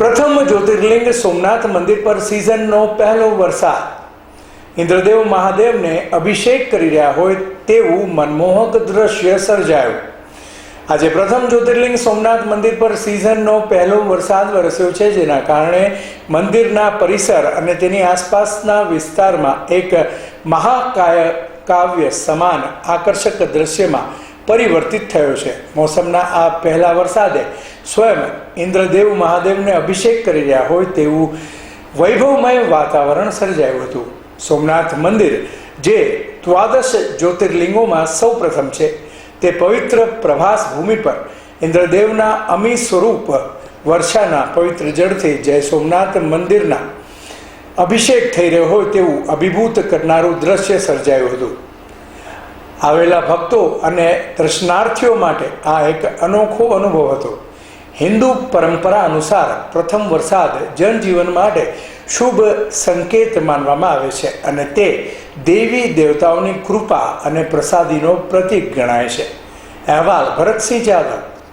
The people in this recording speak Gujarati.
પ્રથમ જ્યોતિર્લિંગ સોમનાથ મંદિર પર સિઝનનો પહેલો વરસાદ. ઇન્દ્રદેવ મહાદેવને અભિષેક કરી રહ્યા હોય તેવું મનમોહક દ્રશ્ય સર્જાયું. આજે પ્રથમ જ્યોતિર્લિંગ સોમનાથ મંદિર પર સિઝનનો પહેલો વરસાદ વરસ્યો છે, જેના કારણે મંદિરના પરિસર અને તેની આસપાસના વિસ્તારમાં એક મહાકાય કાવ્ય સમાન આકર્ષક દ્રશ્યમાં પરિવર્તિત થયો છે. મોસમના આ પહેલા વરસાદે સ્વયં ઇન્દ્રદેવ મહાદેવને અભિષેક કરી રહ્યા હોય તેવું વૈભવમય વાતાવરણ સર્જાયું હતું. સોમનાથ મંદિર, જે દ્વાદશ જ્યોતિર્લિંગોમાં સૌ પ્રથમ છે, તે પવિત્ર પ્રભાસ ભૂમિ પર ઇન્દ્રદેવના અમી સ્વરૂપ વર્ષાના પવિત્ર જળથી જય સોમનાથ મંદિરના અભિષેક થઈ રહ્યો હોય તેવું અભિભૂત કરનારું દ્રશ્ય સર્જાયું હતું. આવેલા ભક્તો અને દર્શનાર્થીઓ માટે આ એક અનોખો અનુભવ હતો. હિન્દુ પરંપરા અનુસાર પ્રથમ વરસાદ જનજીવન માટે શુભ સંકેત માનવામાં આવે છે અને તે દેવી દેવતાઓની કૃપા અને પ્રસાદીનો પ્રતીક ગણાય છે. અહેવાલ ભરતસિંહ જાદવ